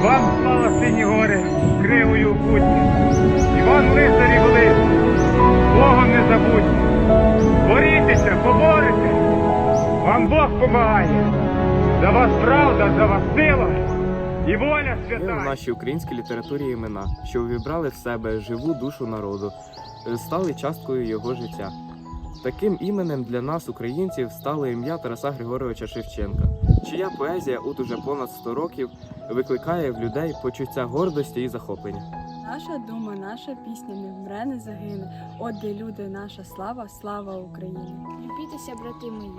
Вам слава сині гори, кривою путні. Вам лицарі були, Богом не забудьте. Борітеся, поборете. Вам Бог помагає. За вас правда, за вас сила і воля Є в нашій українській літературі імена, що увібрали в себе живу душу народу, стали часткою його життя. Таким іменем для нас, українців, стало ім'я Тараса Григоровича Шевченка, чия поезія от уже понад 100 років викликає в людей почуття гордості і захоплення. Наша дума, наша пісня не вмре, не загине. От де люди, наша слава, слава Україні. Любітеся, брати мої,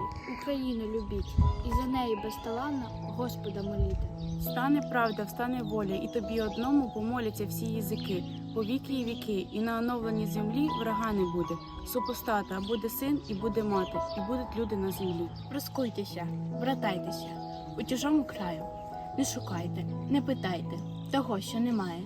Україну любіть, і за неї безталанно Господа моліте. Стане правда, встане воля, і тобі одному помоляться всі язики, по віки і віки, і на оновленій землі врага не буде. Супостата, буде син і буде мати, і будуть люди на землі. Розкуйтеся, братайтеся у чужому краю. Не шукайте, не питайте того, що немає.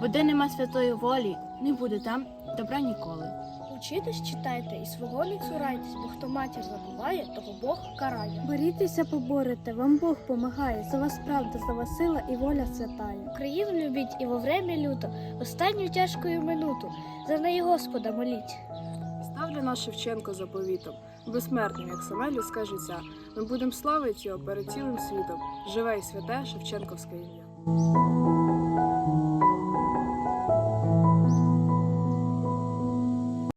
Бо де нема святої волі, не буде там добра ніколи. Учитесь, читайте і свого не цурайтесь, бо хто матір забуває, того Бог карає. Борітеся, поборете, вам Бог помагає. За вас правда, за вас сила і воля святая. Україну любіть і во время люто, останню тяжкою минуту, за неї Господа моліть. Став для нас Шевченко заповітом, безсмертним, як саме людське життя. Ми будемо славити його перед цілим світом. Живе і святе Шевченковське ім'я.